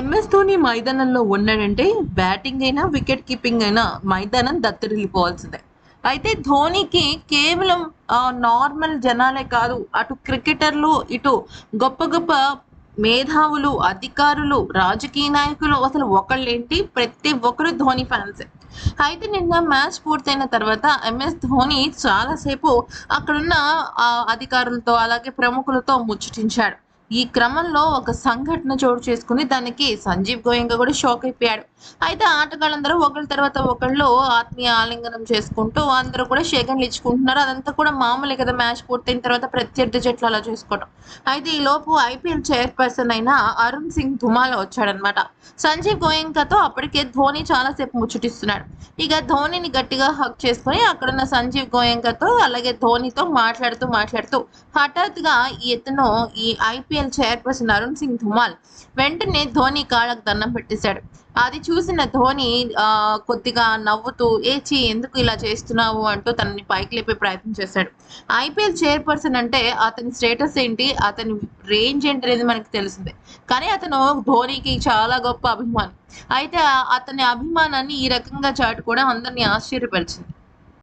MS Dhoni మైదానంలో ఉన్నాడంటే batting అయినా వికెట్ కీపింగ్ అయినా మైదానం దత్తరిల్లిపోవాల్సిందే. అయితే ధోనికి కేవలం నార్మల్ జనాలే కాదు అటు క్రికెటర్లు ఇటు గొప్ప గొప్ప మేధావులు అధికారులు రాజకీయ నాయకులు అసలు ఒకళ్ళేంటి? ప్రతి ఒక్కరు ధోని ఫ్యాన్సే అయితే నిన్న మ్యాచ్ పూర్తయిన తర్వాత ఎంఎస్ ధోని చాలాసేపు అక్కడున్న అధికారులతో అలాగే ప్రముఖులతో ముచ్చటించాడు. ఈ క్రమంలో ఒక సంఘటన చోటు చేసుకుని దానికి సంజీవ్ గోయంగా కూడా షాక్ అయిపోయాడు. అయితే ఆటగాళ్ళందరూ ఒకళ్ళ తర్వాత ఒకళ్ళు ఆత్మీయ ఆలింగనం చేసుకుంటూ అందరూ కూడా షేగన్లు ఇచ్చుకుంటున్నారు. అదంతా కూడా మామూలే కదా మ్యాచ్ పూర్తయిన తర్వాత ప్రత్యర్థి జట్లు అలా చేసుకోవడం అయితే ఈ లోపు ఐపీఎల్ చైర్పర్సన్ అయిన అరుణ్ సింగ్ ధుమాలో వచ్చాడనమాట. సంజీవ్ గోయంకాతో అప్పటికే ధోని చాలాసేపు ముచ్చటిస్తున్నాడు. ఇక ధోనిని గట్టిగా హక్ చేసుకొని అక్కడున్న సంజీవ్ గోయంకాతో అలాగే ధోనితో మాట్లాడుతూ మాట్లాడుతూ హఠాత్తుగా ఈ ఇతను ఈ ఐపీఎల్ చైర్పర్సన్ అరుణ్ సింగ్ ధుమాల్ వెంటనే ధోని కాళ్ళకు దండం పెట్టేశాడు. అది చూసిన ధోని కొద్దిగా నవ్వుతూ ఏచి ఎందుకు ఇలా చేస్తున్నావు? అంటూ తనని పైకి లేపే ప్రయత్నం చేశాడు. ఐపీఎల్ చైర్పర్సన్ అంటే అతని స్టేటస్ ఏంటి? అతని రేంజ్ ఏంటి అనేది మనకి తెలిసిందే. కానీ అతను ధోనికి చాలా గొప్ప అభిమాని. అయితే అతని అభిమానాన్ని ఈ రకంగా చాటుకోవడం అందరినీ ఆశ్చర్యపరిచింది.